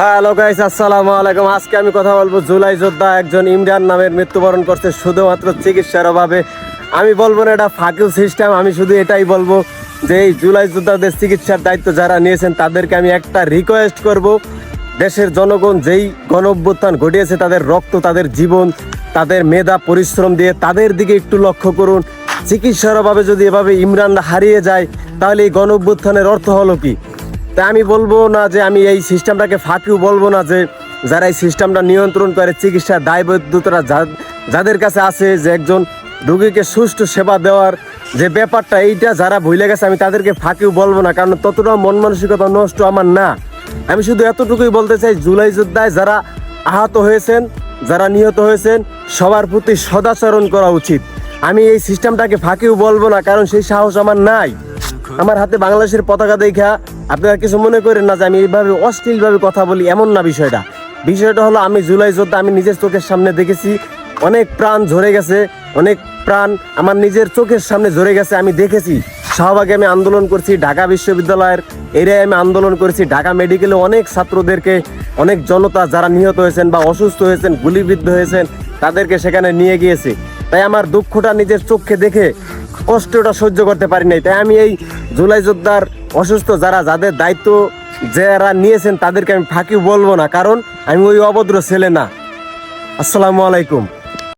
Hello guys আসসালামু আলাইকুম। আজকে আমি কথা বলব জুলাই যোদ্ধা একজন ইমরান নামের মৃত্যুবরণ করছে। শুধুমাত্র চিকিৎসার অভাবে। আমি বলব না, এটা ফাঁকিল সিস্টেম আমি শুধু এটাই বলব যে এই জুলাই যোদ্ধাদের চিকিৎসার দায়িত্ব যারা নিয়েছেন, তাদেরকে আমি একটা রিকোয়েস্ট করব। দেশের জনগণ যেই গণ অভ্যুত্থান ঘটিয়েছে, তাদের রক্ত, তাদের জীবন, তাদের মেধা, পরিশ্রম দিয়ে তাদের দিকে একটু লক্ষ্য করুন। চিকিৎসার অভাবে যদি এভাবে ইমরান হারিয়ে যায়, তাহলে এই গণ অভ্যুত্থানের অর্থ হলো কি? তাই আমি বলব না যে আমি এই সিস্টেমটাকে ফাঁকিও বলব না যে যারা এই সিস্টেমটা নিয়ন্ত্রণ করে চিকিৎসার দায়বদ্ধতা যাদের কাছে আছে যে একজন রুগীকে সুষ্ঠু সেবা দেওয়ার যে ব্যাপারটা, এইটা যারা ভুলে গেছে, আমি তাদেরকে ফাঁকিও বলব না। কারণ ততটা মন মানসিকতা নষ্ট আমার না। আমি শুধু এতটুকুই বলতে চাই, জুলাই যোদ্ধায় যারা আহত হয়েছেন, যারা নিহত হয়েছেন, সবার প্রতি সদাচরণ করা উচিত। আমি এই সিস্টেমটাকে ফাঁকিও বলব না, কারণ সেই সাহস আমার নাই। আমার হাতে বাংলাদেশের পতাকা দেখা, আপনারা কিছু মনে করেন না যে আমি এইভাবে অশ্লীলভাবে কথা বলি, এমন না বিষয়টা। বিষয়টা হলো আমি জুলাই যোদ্ধা, আমি নিজের চোখের সামনে দেখেছি, অনেক প্রাণ ঝরে গেছে, অনেক প্রাণ আমার নিজের চোখের সামনে ঝরে গেছে, আমি দেখেছি। শাহবাগে আমি আন্দোলন করছি, ঢাকা বিশ্ববিদ্যালয়ের এরিয়ায় আমি আন্দোলন করেছি, ঢাকা মেডিকেলে অনেক ছাত্রদেরকে, অনেক জনতা যারা নিহত হয়েছেন বা অসুস্থ হয়েছেন, গুলিবিদ্ধ হয়েছেন, তাদেরকে সেখানে নিয়ে গিয়েছে। তাই আমার দুঃখটা নিজের চোখে দেখে কষ্টটা সহ্য করতে পারি নাই। তাই আমি এই জুলাই যোদ্ধার অসুস্থ যারা, যাদের দায়িত্ব যারা নিয়েছেন তাদেরকে আমি ফাঁকি বলব না, কারণ আমি ওই অভদ্র ছেলে না। আসসালামু আলাইকুম।